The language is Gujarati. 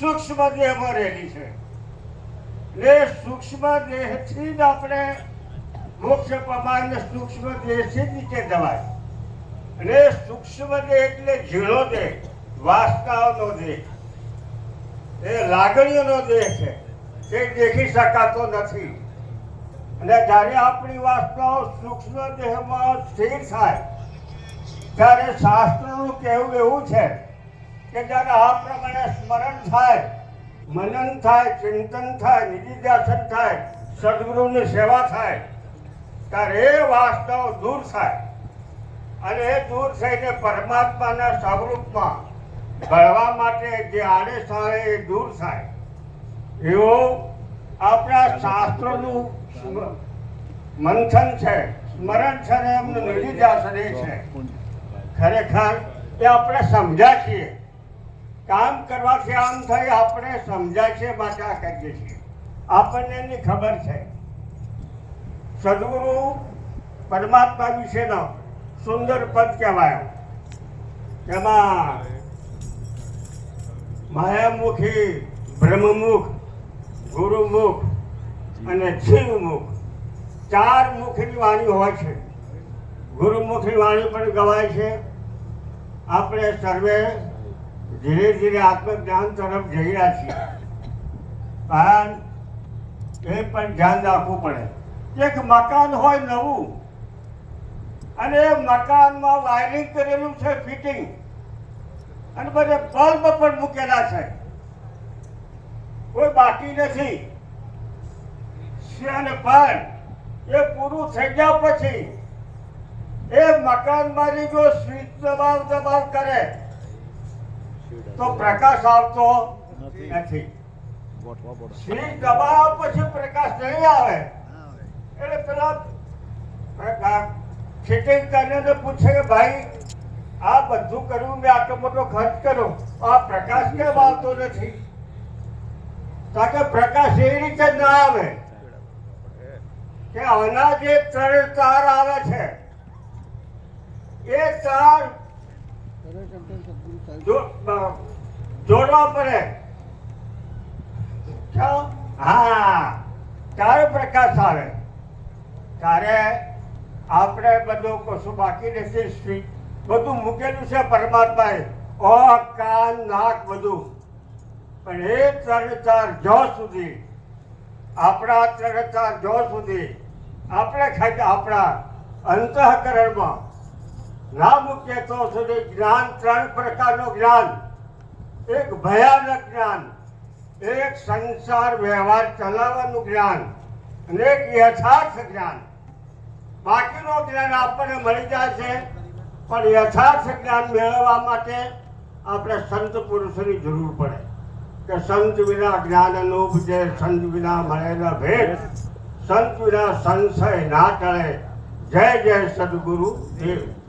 સૂક્ષ્મ દેહમાં રહેલી છે. ને સૂક્ષ્મ દેહથી જ આપણે મોક્ષ પ્રમાણને સૂક્ષ્મ દેહથી નીચે જવાય. એટલે સૂક્ષ્મ દેહ એટલે ઝીણો દેહ, વાસનાઓનો દેહ. એ લાગણીઓનો દેહ છે. તે દેખી શકાતો નથી. અને જ્યારે આપણી વાસનાઓ સૂક્ષ્મ દેહમાં સ્થિર થાય, ત્યારે શાસ્ત્રનું કહેવું એવું છે કે જ્યારે આ પ્રમાણે સ્મરણ થાય, મનન થાય, ચિંતન થાય, નિધિધ્યાસન થાય, સદગુરુની સેવા થાય, ત્યારે એ વાસ્તવ દૂર થાય. અને એ દૂર થઈને પરમાત્માના સ્વરૂપમાં ભળવા માટે જે આડે આવે એ દૂર થાય. એવો આપણા શાસ્ત્રોનું મંથન છે, સ્મરણ છે ને એમનું નિધિધ્યાસન એ છે. ખરેખર એ આપણે સમજ્યા છીએ. કામ કરવાથી આમ થઈ આપણે સમજાય છે, માટે આ કરીએ છીએ. આપણને એની ખબર છે. સદગુરુ પરમાત્મા વિશેનો સુંદર પદ કહેવાયો. એમાં માયામુખી, બ્રહ્મમુખ, ગુરુમુખ અને જીવમુખ. ચાર મુખની વાણી હોય છે. ગુરુમુખની વાણી પણ ગવાય છે. આપણે સર્વે ધીરે ધીરે આત્મજ્ઞાન તરફ જઈ રહ્યા છીએ. પણ એ પણ ધ્યાન રાખવું પડે. એક મકાન હોય નવું, અને એ મકાનમાં વાયરિંગ કરેલું છે ફિટિંગ અને બધે બલ્બ પણ મૂકેલા છે. કોઈ બાકી નથી. અને પણ એ પૂરું થઈ ગયા પછી એ મકાનમાંથી જો સ્વિચ દબાવ દબાવ કરે તો પ્રકાશ આવતો નથી. સ્વિચ દબાવ પછી પ્રકાશ નહીં આવે. એટલે પેલા ફિટિંગ કરીને પૂછે કે ભાઈ આ બધું કર્યું મેં આટલો મોટો ખર્ચ કર્યો. આ પ્રકાશ કેમ આવતો નથી? તાકે પ્રકાશ એ રીતે ના આવે. કે આના જે ત્રણ તાર આવે છે. એ તાર જોડવા પડે? હા ત્યારે પ્રકાશ આવે. ત્યારે આપણે બધું કશું બાકી નથી બધું મૂકેલું છે પરમાત્માએ. ઓ કાન નાક બધું. પણ એ ત્રણ ચાર જો સુધી, આપણા ત્રણ ચાર જો સુધી, આપણે ખાલી આપણા અંતઃકરણમાં ના કહેતો તો કે જ્ઞાન, ત્રણ પ્રકારનું જ્ઞાન. એક ભયાનક જ્ઞાન, એક સંસાર વ્યવહાર ચલાવવાનું જ્ઞાન, અને એક યથાર્થ જ્ઞાન. બાકીનું જ્ઞાન આપણને મળી જાય છે, પણ યથાર્થ જ્ઞાન મેળવવા માટે આપણે સંત પુરુષોની જરૂર પડે. કે સંત વિના જ્ઞાન અનુભજે સંત વિના મળેલા ભેદ, સંત વિના સંશય ના ટળે. જય જય સદગુરુ દેવ.